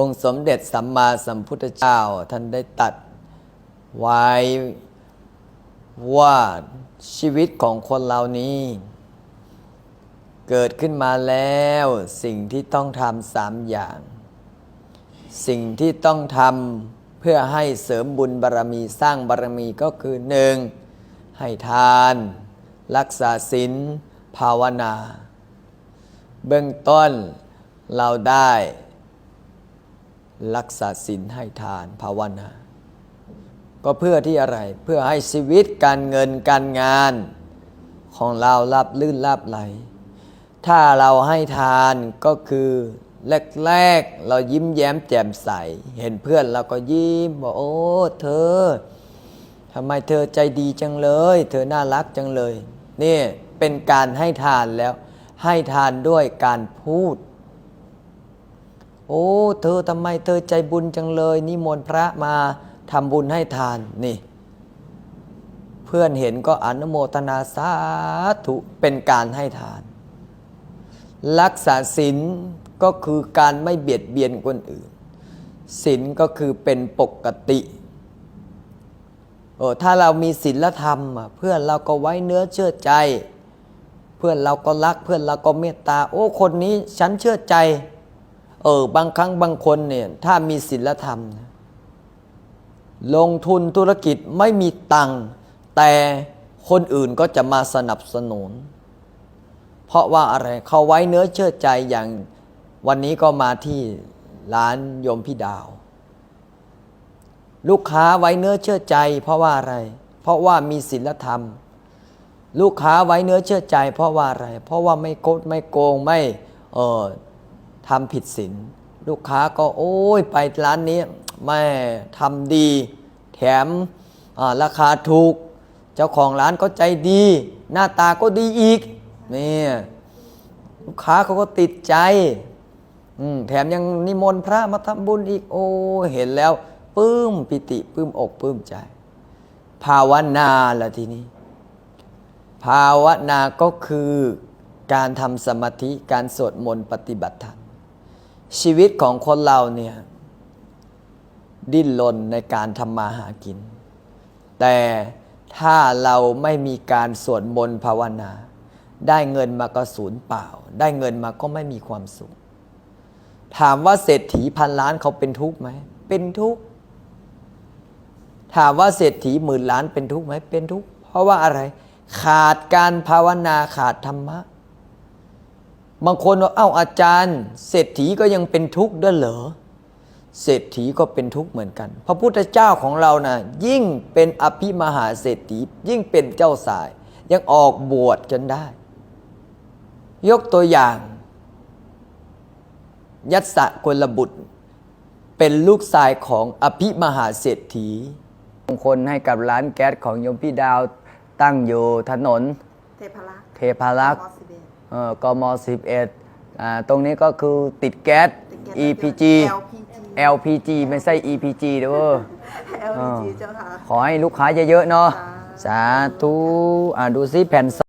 องค์สมเด็จสัมมาสัมพุทธเจ้าท่านได้ตัดไว้ว่าชีวิตของคนเหล่านี้ เกิดขึ้นมาแล้วสิ่งที่ต้องทำสามอย่าง สิ่งที่ต้องทำเพื่อให้เสริมบุญบารรมีสร้างบารรมีก็คือหนึ่งให้ทาน รักษาศีลภาวนา เบื้องต้นเราได้ รักษาศีลให้ทานภาวนา ก็เพื่อที่อะไรเพื่อให้ชีวิตการเงินการงานของเรารับลื่นรับไหล ถ้าเราให้ทานก็คือแรกๆ เรายิ้มแย้มแจ่มใส เห็นเพื่อนเราก็ยิ้มบอกโอ้เธอทำไมเธอใจดีจังเลย เธอน่ารักจังเลย นี่เป็นการให้ทานแล้ว ให้ทานด้วยการพูด โอ้ เธอทำไมเธอใจบุญจังเลย นิมนต์พระมาทำบุญให้ทานนี่ เพื่อนเห็นก็อนุโมทนาสาธุเป็นการให้ทาน รักษาศีลก็คือการไม่เบียดเบียนคนอื่นศีลก็คือเป็นปกติโอ้ถ้าเรามีศีลธรรม เพื่อนเราก็ไว้เนื้อเชื่อใจ เพื่อนเราก็รักเพื่อนเราก็เมตตา โอ้คนนี้ฉันเชื่อใจ เออบางครั้งบางคนเนี่ยถ้ามีศีลธรรม ลงทุนธุรกิจไม่มีตังค์แต่คนอื่นก็จะมาสนับสนุน เพราะว่าอะไรเขาไว้เนื้อเชื่อใจอย่างวันนี้ก็มาที่ร้านโยมพี่ดาว ลูกค้าไว้เนื้อเชื่อใจ เพราะว่าอะไร เพราะว่ามีศีลธรรม ลูกค้าไว้เนื้อเชื่อใจ เพราะว่าอะไร เพราะว่าไม่โกดไม่โกงไม่เออ ทำผิดศีลลูกค้าก็โอ้ยไปร้านนี้แม่ทำดี แถมราคาถูก เจ้าของร้านก็ใจดี หน้าตาก็ดีอีกนี่ลูกค้าเขาก็ติดใจอืแถมยังนิมนต์พระมาทำบุญอีก โอ้เห็นแล้วปลื้มปิติปลื้มอกปลื้มใจ ภาวนาละทีนี้ ภาวนาก็คือการทำสมาธิการสวดมนต์ปฏิบัติธรรม ชีวิตของคนเราเนี่ย ดิ้นรนในการทำมาหากิน แต่ถ้าเราไม่มีการสวดมนต์ภาวนา ได้เงินมาก็สูญเปล่า ได้เงินมาก็ไม่มีความสุข ถามว่าเศรษฐีพันล้านเขาเป็นทุกข์ไหม เป็นทุกข์ถามว่าเศรษฐีหมื่นล้านเป็นทุกข์ไหมเป็นทุกข์เพราะว่าอะไร ขาดการภาวนาขาดธรรมะ บางคนว่าเอ้าอาจารย์ เศรษฐีก็ยังเป็นทุกข์ด้วยเหรอเศรษฐีก็เป็นทุกข์เหมือนกัน พระพุทธเจ้าของเรานะ่ะยิ่งเป็นอภิมหาเศรษฐียิ่งเป็นเจ้าสาย ยังออกบวชจนได้ ยกตัวอย่าง ยัตสะกลบุตร เป็นลูกชายของอภิมหาเศรษฐีมงคลให้กับร้านแก๊สของโยมพี่ดาวตั้งอยู่ถนน เทพรักษ์เทพารักษ์มสิบ เอ็ดเอ่อกม11อ่าตรงนี้ก็คือติดแก๊สติดแก๊ส EPG LPG LPG ไม่ใช่ EPG เด้อ LPG เจ้าค่ะ ขอให้ลูกค้าเยอะๆเนาะจ้าสาธุ อ่าดูซิแผ่น